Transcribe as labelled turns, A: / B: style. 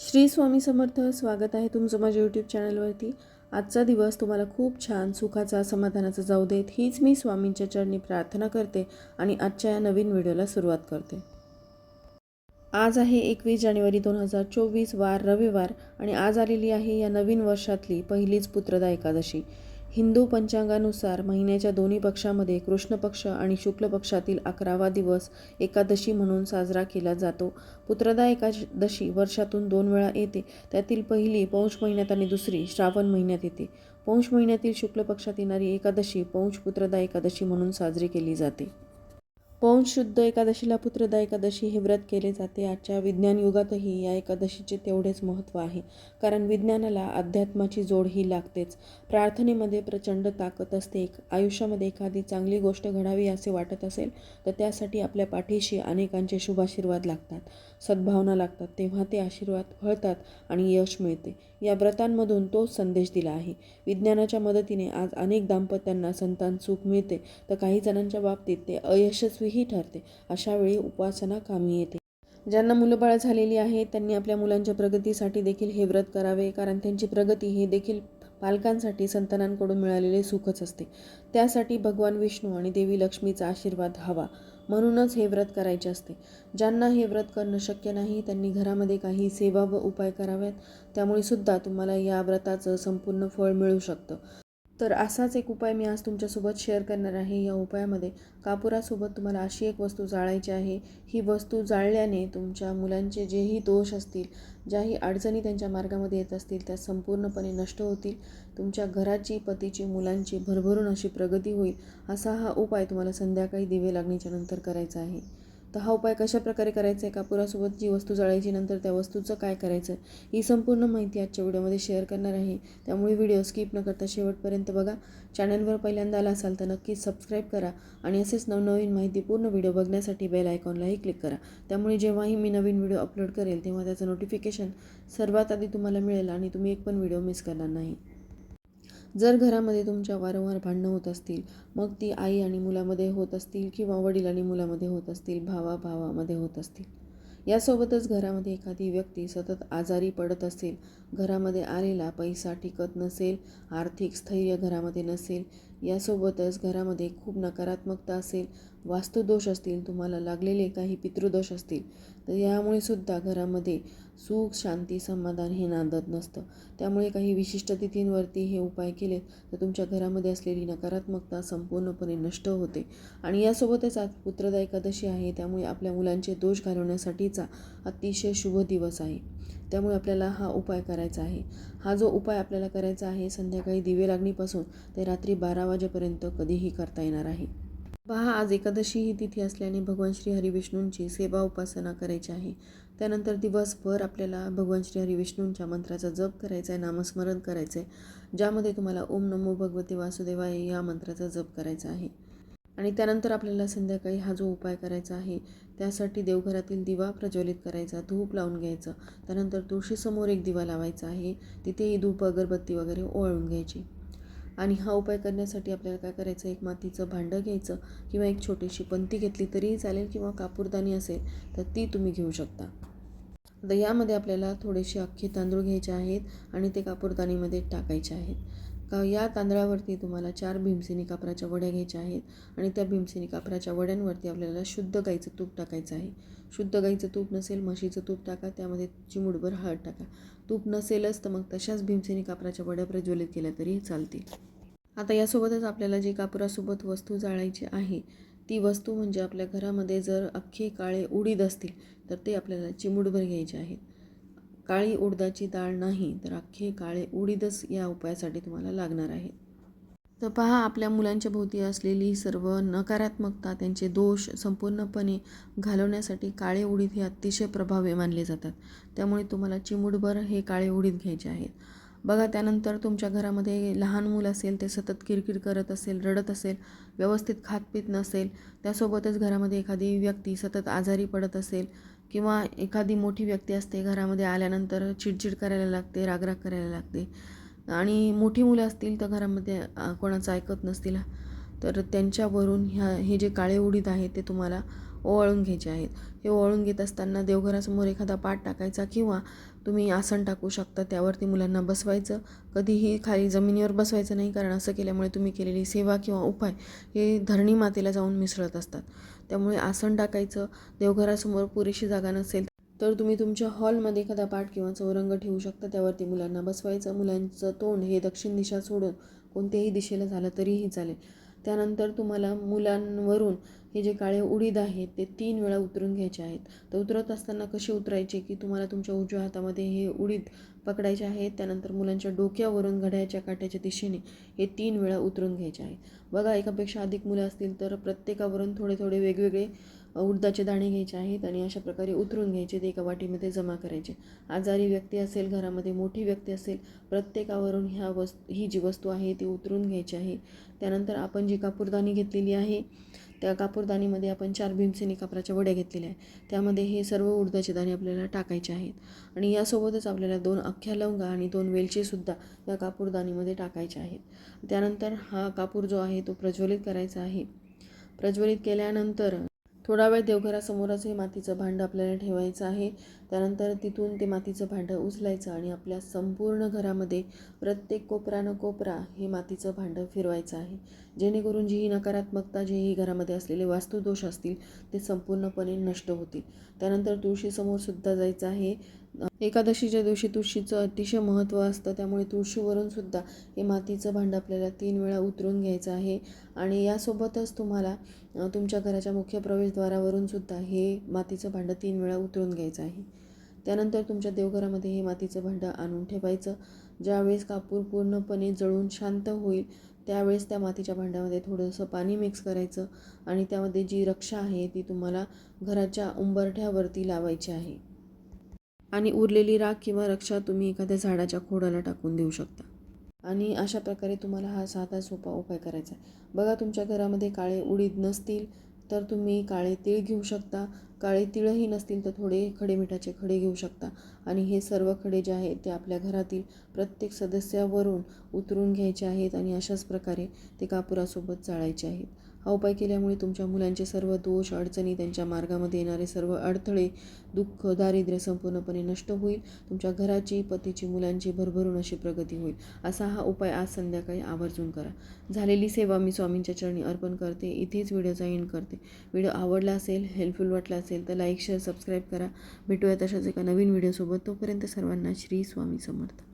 A: श्री स्वामी समर्थ स्वागत आहे तुमचं माझ्या यूट्यूब चॅनलवरती आजचा दिवस तुम्हाला खूप छान सुखाचा समाधानाचा जाऊ देत. हीच मी स्वामींच्या चरणी प्रार्थना करते आणि आजच्या या नवीन व्हिडिओला सुरुवात करते. आज आहे एकवीस जानेवारी दोन हजार चोवीस वार रविवार आणि आज आलेली आहे या नवीन वर्षातली पहिलीच पुत्रदा एकादशी. हिंदू पंचांगानुसार महिन्याच्या दोन्ही पक्षामध्ये कृष्ण पक्ष आणि शुक्ल पक्षातील अकरावा दिवस एकादशी म्हणून साजरा केला जातो. पुत्रदा एकादशी वर्षातून दोन वेळा येते. त्यातील पहिली पौष महिन्यात आणि दुसरी श्रावण महिन्यात येते. पौष महिन्यातील शुक्ल पक्षात येणारी एकादशी पौष पुत्रदा एकादशी म्हणून साजरी केली जाते. पौष शुद्ध एकादशीला पुत्रदा एकादशी हे व्रत केले जाते. आजच्या विज्ञान युगातही या एकादशीचे तेवढेच महत्त्व आहे. कारण विज्ञानाला अध्यात्माची जोड ही लागतेच. प्रार्थनेमध्ये प्रचंड ताकद असते. एक आयुष्यामध्ये एखादी चांगली गोष्ट घडावी असे वाटत असेल तर त्यासाठी आपल्या पाठीशी अनेकांचे शुभाशीर्वाद लागतात. सद्भावना लागतात. तेव्हा ते आशीर्वाद फळतात आणि यश मिळते. या व्रतांमधून तोच संदेश दिला आहे. विज्ञानाच्या मदतीने आज अनेक दाम्पत्यांना संतान सुख मिळते. तर काही जणांच्या बाबतीत ते अयशस्वी उपयोगीही ठरते. अशा वेळी उपासना कामी येते. ज्यांना मुलंबाळ झालेली आहे त्यांनी आपल्या मुलांच्या प्रगतीसाठी देखील हे व्रत करावे कारण त्यांची प्रगती हे देखील पालकांसाठी संतानांकडून मिळालेले सुखच असते. त्यासाठी भगवान विष्णू आणि देवी लक्ष्मीचा आशीर्वाद हवा. म्हणूनच हे व्रत करायचे असते. ज्यांना हे व्रत करणं शक्य नाही त्यांनी घरामध्ये काही सेवा व उपाय कराव्यात. त्यामुळे सुद्धा तुम्हाला या व्रताचं संपूर्ण फळ मिळू शकतं. तर असाच एक उपाय मी आज तुमच्यासोबत शेअर करणार आहे या उपायामध्ये. कापुरासोबत तुम्हाला अशी एक वस्तू जाळायची आहे. ही वस्तू जाळल्याने तुमच्या मुलांचे जेही दोष असतील ज्याही अडचणी त्यांच्या मार्गामध्ये येत असतील त्या संपूर्णपणे नष्ट होतील. तुमच्या घराची पतीची मुलांची भरभरून अशी प्रगती होईल असा हा उपाय तुम्हाला संध्याकाळी दिवे लागण्याच्या नंतर करायचा आहे. तर हा उपाय कशा प्रकारे करायचा आहे? कापुरासोबत जी वस्तू जाळायची नंतर त्या वस्तूचं काय करायचं? आहे ही संपूर्ण माहिती आजच्या व्हिडिओमध्ये शेअर करणार आहे. त्यामुळे व्हिडिओ स्किप न करता शेवटपर्यंत बघा. चॅनलवर पहिल्यांदा आला असाल तर नक्कीच सबस्क्राईब करा आणि असेच नवनवीन माहिती पूर्ण व्हिडिओ बघण्यासाठी बेल आयकॉनलाही क्लिक करा. त्यामुळे जेव्हाही मी नवीन व्हिडिओ अपलोड करेल तेव्हा त्याचं नोटिफिकेशन सर्वात आधी तुम्हाला मिळेल आणि तुम्ही एक पण व्हिडिओ मिस करणार नाही. जर घरामध्ये तुमच्या वारंवार भांडणं होत असतील मग ती आई आणि मुलामध्ये होत असतील किंवा वडील आणि मुलामध्ये होत असतील भावा भावामध्ये होत असतील. यासोबतच घरामध्ये एखादी व्यक्ती सतत आजारी पडत असेल घरामध्ये आलेला पैसा टिकत नसेल आर्थिक स्थैर्य घरामध्ये नसेल यासोबतच घरामध्ये खूप नकारात्मकता असेल वास्तुदोष असतील तुम्हाला लागलेले काही पितृदोष असतील तर यामुळे सुद्धा घरामध्ये सुख शांती समाधान हे नांदत नसतं. त्यामुळे काही विशिष्ट तिथींवरती हे उपाय केलेत तर तुमच्या घरामध्ये असलेली नकारात्मकता संपूर्णपणे नष्ट होते. आणि यासोबतच आज पुत्रदा एकादशी आहे त्यामुळे आपल्या मुलांचे दोष घालवण्यासाठीचा अतिशय शुभ दिवस आहे. त्यामुळे आपल्याला हा उपाय करायचा आहे. हा जो उपाय आपल्याला करायचा आहे संध्याकाळी दिवे लागणीपासून ते रात्री बारा वाजेपर्यंत कधीही करता येणार आहे. पहा आज एकादशी ही तिथी असल्याने भगवान श्री हरिविष्णूंची सेवा उपासना करायची आहे. त्यानंतर दिवसभर आपल्याला भगवान श्री हरिविष्णूंच्या मंत्राचा जप करायचा आहे नामस्मरण करायचं आहे ज्यामध्ये तुम्हाला ओम नमो भगवते वासुदेवाय या मंत्राचा जप करायचा आहे. आणि त्यानंतर आपल्याला संध्याकाळी हा जो उपाय करायचा आहे त्यासाठी देवघरातील दिवा प्रज्वलित करायचा धूप लावून घ्यायचं. त्यानंतर तुळशीसमोर एक दिवा लावायचा आहे तिथेही धूप अगरबत्ती वगैरे ओवाळून घ्यायची. आणि हा उपाय करण्यासाठी आपल्याला काय करायचं एक मातीचं भांडं घ्यायचं किंवा एक छोटीशी पंती घेतली तरीही चालेल किंवा कापूरदानी असेल तर ती तुम्ही घेऊ शकता. आता यामध्ये आपल्याला थोडेसे अख्खे तांदूळ घ्यायचे आहेत आणि ते कापूरदानीमध्ये टाकायचे आहेत. का या तांदळावरती तुम्हाला चार भीमसेनी कापराच्या वड्या घ्यायच्या आहेत आणि त्या भीमसेनी कापराच्या वड्यांवरती आपल्याला शुद्ध गाईचं तूप टाकायचं आहे. शुद्ध गाईचं तूप नसेल म्हशीचं तूप टाका त्यामध्ये चिमुडभर हळद टाका. तूप नसेलच तर मग तशाच भीमसेनी कापराच्या वड्या प्रज्वलित केल्या तरी चालतील. आता यासोबतच आपल्याला जी कापुरासोबत वस्तू जाळायची आहे ती वस्तू म्हणजे आपल्या घरामध्ये जर अख्खे काळे उडीद असतील तर ते आपल्याला चिमुडभर घ्यायचे आहेत. काळी उडदाची डाळ नाही तर अख्खे काळे उडीदच या उपायासाठी तुम्हाला लागणार आहे. तर पहा आपल्या मुलांच्या भोवती असलेली सर्व नकारात्मकता त्यांचे दोष संपूर्णपणे घालवण्यासाठी काळे उडीद हे अतिशय प्रभावी मानले जातात. त्यामुळे तुम्हाला चिमुडभर हे काळे उडीद घ्यायचे आहेत. बघा त्यानंतर तुमच्या घरामध्ये लहान मूल असेल ते सतत किरकिर करत असेल रडत असेल व्यवस्थित खातपीत नसेल त्यासोबतच घरामध्ये एखादी व्यक्ती सतत आजारी पडत असेल किंवा एखादी मोठी व्यक्ती असते घरामध्ये आल्यानंतर चिडचिड करायला लागते रागराग करायला लागते. आणि मोठी मुलं असतील तर घरामध्ये कोणाचं ऐकत नसतील. तर त्यांच्यावरून ह्या हे जे काळे उडीद आहे ते तुम्हाला ओवाळून घ्यायचे आहेत. हे ओवाळून घेत असताना देवघरासमोर एखादा पाट टाकायचा किंवा तुम्ही आसन टाकू शकता त्यावरती मुलांना बसवायचं. कधीही खाली जमिनीवर बसवायचं नाही कारण असं केल्यामुळे तुम्ही केलेली सेवा किंवा उपाय हे धरणी मातेला जाऊन मिसळत असतात. त्यामुळे आसन टाकायचं देवघरासमोर पुरेशी जागा नसेल तर तुम्ही तुमच्या हॉलमध्ये एखादा पाठ किंवा चौरंग ठेवू शकता. त्यावरती मुलांना बसवायचं मुलांचं तोंड हे दक्षिण दिशा सोडून कोणत्याही दिशेला झालं तरीही चालेल. त्यानंतर तुम्हाला मुलांवरून हे जे काळे उडीद आहेत ते तीन वेळा उतरून घ्यायचे आहेत. तर उतरत असताना कसे उतरायचे की तुम्हाला तुमच्या उजव्या हातामध्ये हे उडीद पकडायचे आहेत त्यानंतर मुलांच्या डोक्यावरून घड्याच्या काट्याच्या दिशेने हे तीन वेळा उतरून घ्यायचे आहेत बघा एकापेक्षा अधिक मुलं असतील तर प्रत्येकावरून थोडे थोडे वेगवेगळे उडदाचे दाणे घ्यायचे आहेत आणि अशा प्रकारे उतरून घ्यायचे ते एका वाटीमध्ये जमा करायचे. आजारी व्यक्ती असेल घरामध्ये मोठी व्यक्ती असेल प्रत्येकावरून ह्या वस् ही जी वस्तू आहे ती उतरून घ्यायची आहे. त्यानंतर आपण जी कापूरदाणी घेतलेली आहे त्या कापूरदाणीमध्ये आपण चार भीमसेनी कापराच्या वड्या घेतलेल्या आहे त्यामध्ये हे सर्व उडदाचे दाणे आपल्याला टाकायचे आहेत. आणि यासोबतच आपल्याला दोन अख्ख्या लवंगा आणि दोन वेलचीसुद्धा या कापूरदाणीमध्ये टाकायचे आहेत. त्यानंतर हा कापूर जो आहे तो प्रज्वलित करायचा आहे. प्रज्वलित केल्यानंतर थोडा वेळ देवघरासमोरच हे मातीचं भांडं आपल्याला ठेवायचं आहे. त्यानंतर तिथून ते मातीचं भांडं उचलायचं आणि आपल्या संपूर्ण घरामध्ये प्रत्येक कोपरानं कोपरा हे मातीचं भांडं फिरवायचं आहे. जेणेकरून जी ही नकारात्मकता जे ही घरामध्ये असलेले वास्तुदोष असतील ते संपूर्णपणे नष्ट होतील. त्यानंतर तुळशीसमोरसुद्धा जायचं आहे. एकादशीच्या दिवशी तुळशीचं अतिशय महत्त्व असतं. त्यामुळे तुळशीवरूनसुद्धा हे मातीचं भांडं आपल्याला तीन वेळा उतरून घ्यायचं आहे. आणि यासोबतच तुम्हाला तुमच्या घराच्या मुख्य प्रवेशद्वारावरूनसुद्धा हे मातीचं भांडं तीन वेळा उतरून घ्यायचं आहे. त्यानंतर तुमच्या देवघरामध्ये हे मातीचं भांडं आणून ठेवायचं. ज्यावेळेस कापूर पूर्णपणे जळून शांत होईल त्यावेळेस त्या मातीच्या भांड्यामध्ये थोडंसं पाणी मिक्स करायचं आणि त्यामध्ये जी रक्षा आहे ती तुम्हाला घराच्या उंबरठ्यावरती लावायची आहे. आणि उरलेली राख किंवा रक्षा तुम्ही एखाद्या झाडाच्या खोडाला टाकून देऊ शकता. आणि अशा प्रकारे तुम्हाला हा साधा सोपा उपाय करायचा आहे. बघा तुमच्या घरामध्ये काळे उडीद नसतील तर तुम्ही काळे तीळ घेऊ शकता. काळे तिळही नसतील तर थोडे खडे मिठाचे खडे घेऊ शकता. आणि हे सर्व खडे जे आहेत ते आपल्या घरातील प्रत्येक सदस्यावरून उतरून घ्यायचे आहेत आणि अशाच प्रकारे ते कापुरासोबत चाळायचे आहेत. हा उपाय केल्यामुळे तुमच्या मुलांचे सर्व दोष अडचणी त्यांच्या मार्गामध्ये येणारे सर्व अडथळे दुःख दारिद्र्य संपूर्णपणे नष्ट होईल. तुमच्या घराची पतीची मुलांची भरभरून अशी प्रगती होईल. असा हा उपाय आज संध्याकाळी आवर्जून करा. झालेली सेवा मी स्वामींच्या चरणी अर्पण करते. इथेच व्हिडिओचा एंड करते. व्हिडिओ आवडला असेल हेल्पफुल वाटला असेल तर लाईक शेअर सबस्क्राईब करा. भेटूया तशाच एका नवीन व्हिडिओसोबत. तोपर्यंत सर्वांना श्री स्वामी समर्थ.